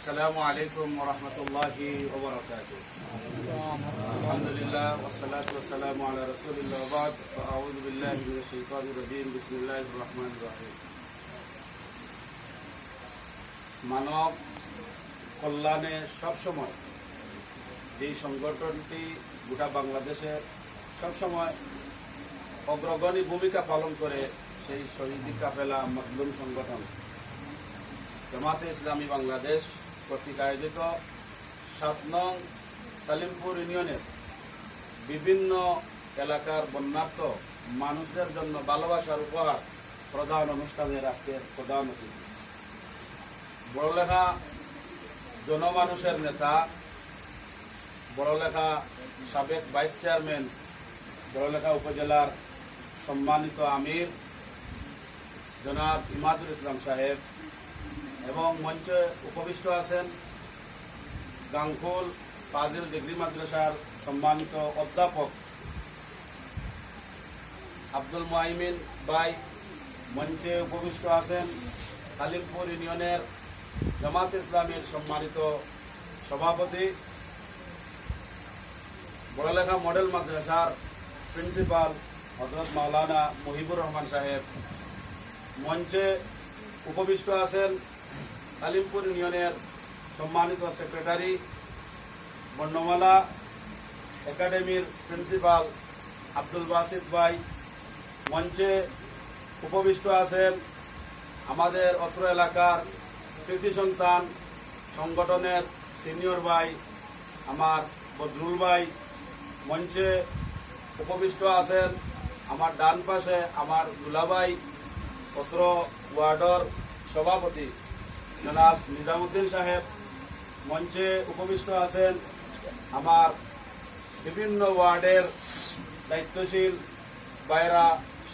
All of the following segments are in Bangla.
السلام عليكم ورحمة الله وبركاته الحمد لله والصلاة والسلام على رسول الله وبعد فأعوذ بالله من الشيطان الرجيم بسم الله الرحمن الرحيم মানব কল্যাণে সবসময় যেই সংগঠনটি গোটা বাংলাদেশে সবসময় অগ্রগণী ভূমিকা পালন করে সেই শহীদি কাফেলা মজলুম সংগঠন জামাতে ইসলামী বাংলাদেশ কর্তৃক আয়োজিত সাত নং তালিমপুর ইউনিয়নের বিভিন্ন এলাকার বন্যার্থ মানুষদের জন্য ভালোবাসার উপহার প্রধান অনুষ্ঠানের আজকের প্রধান অতিথি। বড়লেখা জনমানুষের নেতা, বড়লেখা সাবেক ভাইস চেয়ারম্যান, বড়লেখা উপজেলার সম্মানিত আমির জনাব ইমাদুল ইসলাম সাহেব এবং মঞ্চে উপবিষ্ট আছেন গাংকুল ফাজিল ডিগ্রি মাদ্রাসার সম্মানিত অধ্যাপক আব্দুল মাইমিন বাই মঞ্চে উপবিষ্ট আছেন কালিমপুর ইউনিয়নের জামাত ইসলামের সম্মানিত সভাপতি, বড়লেখা মডেল মাদ্রাসার প্রিন্সিপাল হজরত মাওলানা মহিবুর রহমান সাহেব। মঞ্চে উপবিষ্ট আছেন কালিমপুর ইউনিয়নের সম্মানিত সেক্রেটারি বর্ণমালা একাডেমির প্রিন্সিপাল আব্দুল বাসিদ ভাই, মঞ্চে উপবিষ্ট আছেন আমাদের অত্র এলাকার কৃতি সন্তান সংগঠনের সিনিয়র ভাই আমার বদরুল ভাই, মঞ্চে উপবিষ্ট আছেন আমার ডান পাশে আমার দুলাভাই, অত্র ওয়ার্ডর সভাপতি। জনাব নিজামুদ্দিন সাহেব মঞ্চে উপবিষ্ট আছেন আমার বিভিন্ন ওয়ার্ডের দায়িত্বশীল বাইরা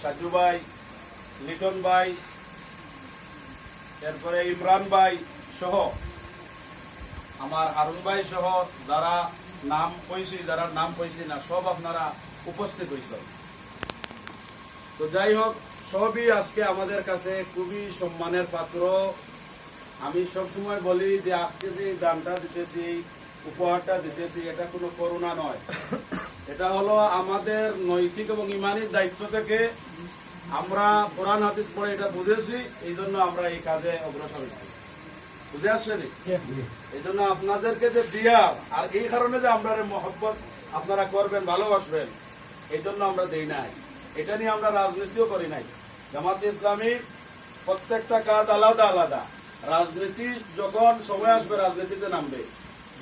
সাজু ভাই, লিটন ভাই, এরপরে ইমরান ভাই সহ আমার হারুন ভাই সহ যারা নাম কইছি, যারা নাম কইছি না, সব আপনারা উপস্থিত হয়েছেন তো যাই হোক, সবই আজকে আমাদের কাছে খুবই সম্মানের পাত্র। আমি সব সময় বলি যে আজকে যে দানটা দিতেছি, উপহারটা দিতেছি, এটা কোনো করুণা নয়। এটা হলো আমাদের নৈতিক এবং ইমানির দায়িত্ব থেকে আমরা কোরআন, হাদিস পড়ে এটা বুঝেছি এই জন্য আমরা এই কাজে অগ্রসর হয়েছি। বুঝে আসছেনি? এই জন্য আপনাদেরকে যে দিয়া আর এই কারণে যে আমরা মহব্বত আপনারা করবেন, ভালোবাসবেন এই জন্য আমরা দেই নাই। এটা নিয়ে আমরা রাজনীতিও করি নাই। জামাতে ইসলামী প্রত্যেকটা কাজ আলাদা আলাদা। রাজনীতি যখন সময় আসবে রাজনীতিতে নামবে।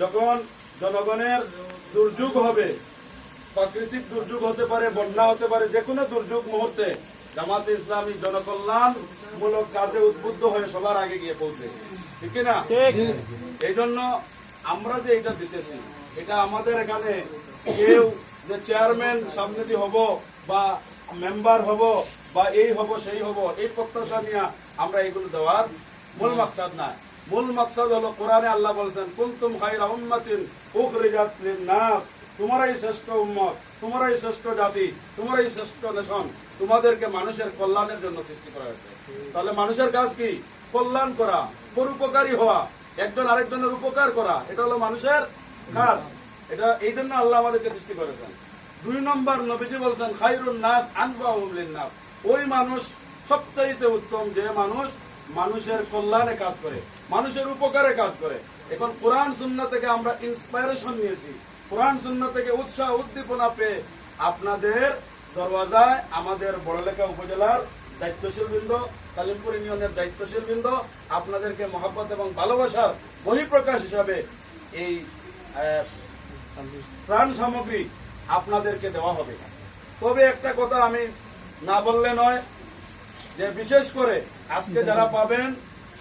যখন জনগণের দুর্যোগ হবে প্রাকৃতিক দুর্যোগ হতে পারে বন্যা হতে পারে যে কোনো দুর্যোগ মুহূর্তে জামাতে ইসলামী জনকল্যাণ মূলক কাজে উদ্বুদ্ধ হয়ে সবার আগে গিয়ে পৌঁছে। ঠিক না? এই জন্য আমরা যে এটা দিতেছি এটা আমাদের এখানে কেউ যে চেয়ারম্যান সামনে দিয়ে হব বা মেম্বার হব বা এই হব সেই হব এই প্রত্যাশা নিয়ে আমরা এগুলো দেওয়ার মূল মাকসাদ না। মূল মাকসাদ হলো কোরআনে আল্লাহ বলছেন, কুনতুম খাইরা উম্মাতিন উখরিজাত লিন-নাস। তোমারাই শ্রেষ্ঠ উম্মত, তোমারাই শ্রেষ্ঠ জাতি, তোমারাই শ্রেষ্ঠ নেশন, তোমাদেরকে মানুষের কল্যাণের জন্য সৃষ্টি করা হয়েছে। তাহলে মানুষের কাজ কি? কল্যাণ করা, পরোপকারী হওয়া, একজন আরেকজনের উপকার করা, এটা হলো মানুষের কাজ। এটা এই জন্য আল্লাহ আমাদেরকে সৃষ্টি করেছেন। দুই নম্বর নবীজি বলছেন খাইরুন নাস আনফাহুম নাস ওই মানুষ সবচাইতে উত্তম যে মানুষ মানুষের কল্যাণে কাজ করে, মানুষের উপকারে কাজ করে। এখন কোরআন, সুন্নাহ থেকে আমরা ইন্সপায়ারেশন নিয়েছি। কোরআন, সুন্নাহ থেকে উৎসাহ, উদ্দীপনা পেয়ে আপনাদের দরওয়াজায় আমাদের বড়লেখা উপজেলার দায়িত্বশীল বৃন্দ কালিমপুর ইউনিয়নের দায়িত্বশীল বৃন্দ আপনাদেরকে মহাব্বত এবং ভালোবাসার বহিঃপ্রকাশ হিসাবে এই ত্রাণ সামগ্রী আপনাদেরকে দেওয়া হবে। তবে একটা কথা আমি না বললে নয়, যে বিশেষ করে আজকে যারা পাবেন,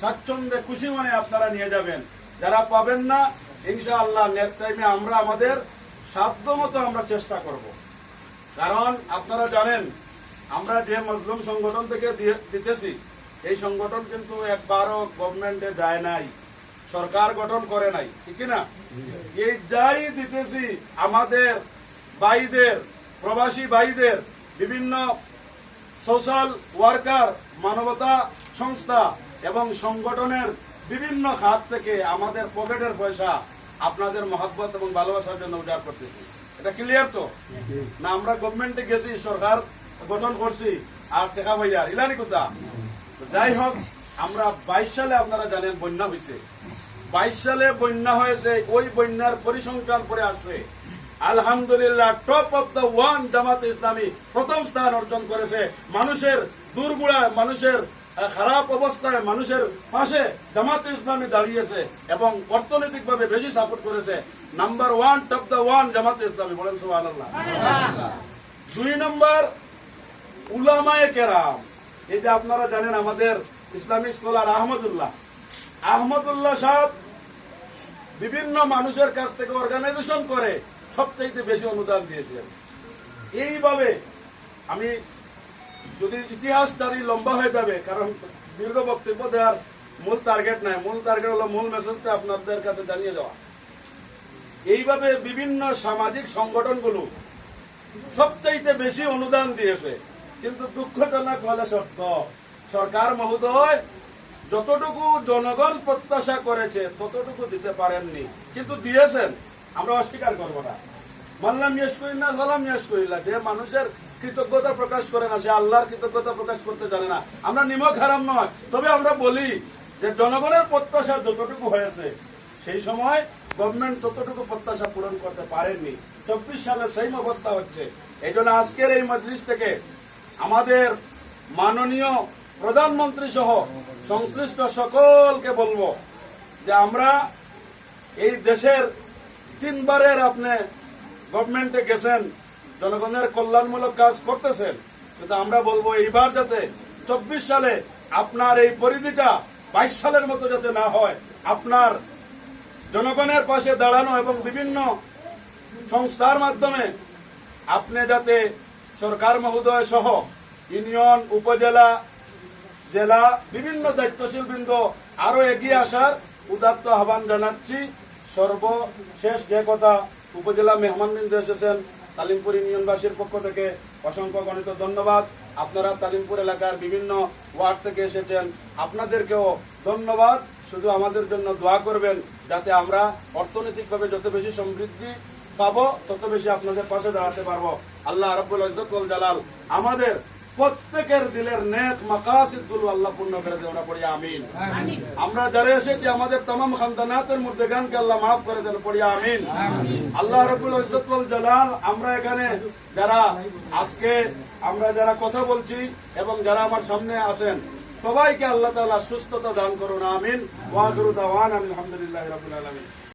স্বাচ্ছন্দ্যে খুশি মনে আপনারা নিয়ে যাবেন। যারা পাবেন না, ইনশাআল্লাহ নেক্সট টাইমে আমরা আমাদের সাধ্য মতো আমরা চেষ্টা করব। কারণ আপনারা জানেন, আমরা যে মজলুম সংগঠন থেকে দিতেছি, এই সংগঠন কিন্তু একবারও গভর্নমেন্টে যায় নাই। সরকার গঠন করে নাই, ঠিক না? এই যাই দিতেছি, আমাদের ভাইদের, প্রবাসী ভাইদের বিভিন্ন সোশ্যাল ওয়ার্কার, মানবতা সংস্থা এবং সংগঠনের বিভিন্ন খাত থেকে আমাদের পকেটের পয়সা আপনাদের মহাব্বত এবং ভালোবাসার জন্য উজাড় করতেছি। এটা ক্লিয়ার তো? না, আমরা গভর্নমেন্টে গেছি, সরকার গঠন করছি, আর টেকা ভাইয়া ইলানি কোথা? যাই হোক, আমরা বাইশ সালে আপনারা জানেন বন্যা হয়েছে বাইশ সালে বন্যা হয়েছে, ওই বন্যার পরিসংখ্যান পরে আসছে। আলহামদুলিল্লাহ top of the one Jamaat Islami প্রথম স্থান অর্জন করেছে। মানুষের দুর্গুড়া মানুষের খারাপ অবস্থায় মানুষের পাশে জামাত ইসলামী দাঁড়িয়েছে এবং অর্থনৈতিকভাবে বেশি সাপোর্ট করেছে। Number one top the one Jamaat Islami, বলেন সুবহানাল্লাহ। দুই নম্বর উলামায়ে কেরাম। যে আপনারা জানেন আমাদের ইসলামিক স্কলার আহমদুল্লাহ। আহমদুল্লাহ সাহেব বিভিন্ন মানুষের কাছ থেকে অর্গানাইজেশন করে। সবচাইতে বেশি অনুদান দিয়েছেন এইভাবে আমি যদি ইতিহাস তারই লম্বা হয়ে যাবে, কারণ দীর্ঘ বক্তব্য দেওয়ার মূল টার্গেট নাই। মূল টার্গেট হলো মূল মেসেজটা আপনাদের কাছে জানিয়ে দেওয়া। এইভাবে বিভিন্ন সামাজিক সংগঠনগুলো সবচাইতে বেশি অনুদান দিয়েছে। কিন্তু দুঃখজনক হলে সত্য, সরকার মহোদয় যতটুকু জনগণ প্রত্যাশা করেছে, ততটুকু দিতে পারেননি। কিন্তু দিয়েছেন। আমরা অস্বীকার করব না। মানলাম ইয়েস করি না, সালাম ইয়েস করি না। যে মানুষের কৃতজ্ঞতা প্রকাশ করে না, সে আল্লাহর কৃতজ্ঞতা প্রকাশ করতে জানে না। আমরা নিমক হারাম নয়। তবে আমরা বলি যে জনগণের প্রত্যাশা যতটুকু হয়েছে, সেই সময় গভর্নমেন্ট ততটুকু প্রত্যাশা পূরণ করতে পারেননি চব্বিশ সালে সেম অবস্থা হচ্ছে। এই জন্য আজকের এই মজলিস থেকে আমাদের মাননীয় প্রধানমন্ত্রী সহ সংশ্লিষ্ট সকলকে বলব যে আমরা এই দেশের তিনবারের আপনি গভর্নমেন্টে গেছেন, জনগণের কল্যাণমূলক কাজ করতেছেন, কিন্তু আমরা বলব এইবার যাতে চব্বিশ সালে আপনার এই পরিধিটা বাইশ সালের মতো যাতে না হয়, আপনার জনগণের পাশে দাঁড়ানো এবং বিভিন্ন সংস্থার মাধ্যমে আপনি যাতে সরকার মহোদয় সহ ইউনিয়ন, উপজেলা, জেলা, বিভিন্ন দায়িত্বশীল বৃন্দ আরও এগিয়ে আসার উদাত্ত আহ্বান জানাচ্ছি। সর্বশেষ যে কথা উপজেলা মেহমানবৃন্দ এসেছেন তালিমপুর ইউনিয়নবাসীর পক্ষ থেকে অসংখ্য গণিত ধন্যবাদ। আপনারা তালিমপুর এলাকার বিভিন্ন ওয়ার্ড থেকে এসেছেন। আপনাদেরকেও ধন্যবাদ। শুধু আমাদের জন্য দোয়া করবেন যাতে আমরা অর্থনৈতিকভাবে যত বেশি সমৃদ্ধি পাবো, তত বেশি আপনাদের পাশে দাঁড়াতে পারব। আল্লাহ রব্বুল জালাল আমাদের প্রত্যেকের দিলের নেক মাকাসিদগুলো আল্লাহ পূর্ণ করে দেওয়া পড়ি আমিন। আমরা যারা এসেছি আমাদের তমাম খানদানাতের মধ্যে গানকে আল্লাহ মাফ করে দেন পড়ি আমিন। আল্লাহ রব্বুল ইজ্জতুল জালাল আমরা এখানে যারা আজকে আমরা যারা কথা বলছি এবং যারা আমার সামনে আছেন সবাইকে আল্লাহ তাআলা সুস্থতা দান করুন আমিন। ওয়াজরু দাওয়ান আলহামদুলিল্লাহ রাব্বুল আলামিন।